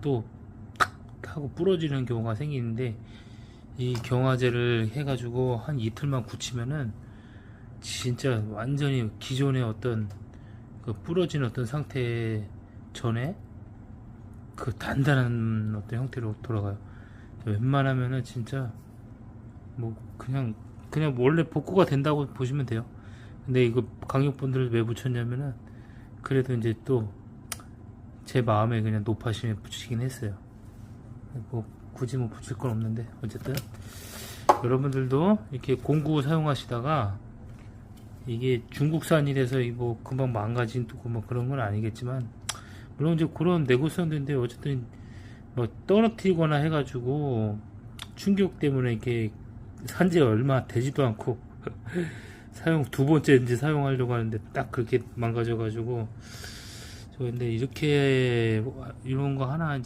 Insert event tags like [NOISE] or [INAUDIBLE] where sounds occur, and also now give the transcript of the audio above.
또탁 하고 부러지는 경우가 생기는데 이 경화제를 해가지고 한 이틀만 굳히면은 진짜 완전히 기존의 어떤 그 부러진 어떤 상태 전에 그 단단한 어떤 형태로 돌아가요. 웬만하면은 진짜 뭐 그냥 그냥 원래 복구가 된다고 보시면 돼요. 근데 이거 강력분들을 왜 붙였냐면은 그래도 이제 또 제 마음에 그냥 높아심에 붙이긴 했어요. 뭐 굳이 뭐 붙일 건 없는데 어쨌든 여러분들도 이렇게 공구 사용하시다가 이게 중국산이라서 이뭐 금방 망가지고 뭐 그런 건 아니겠지만 물론 이제 그런 내구성인데 어쨌든 뭐 떨어뜨리거나 해가지고 충격 때문에 이렇게 산지 얼마 되지도 않고 [LAUGHS] 사용 두 번째 이제 사용하려고 하는데 딱 그렇게 망가져가지고 저 근데 이렇게 이런 거 하나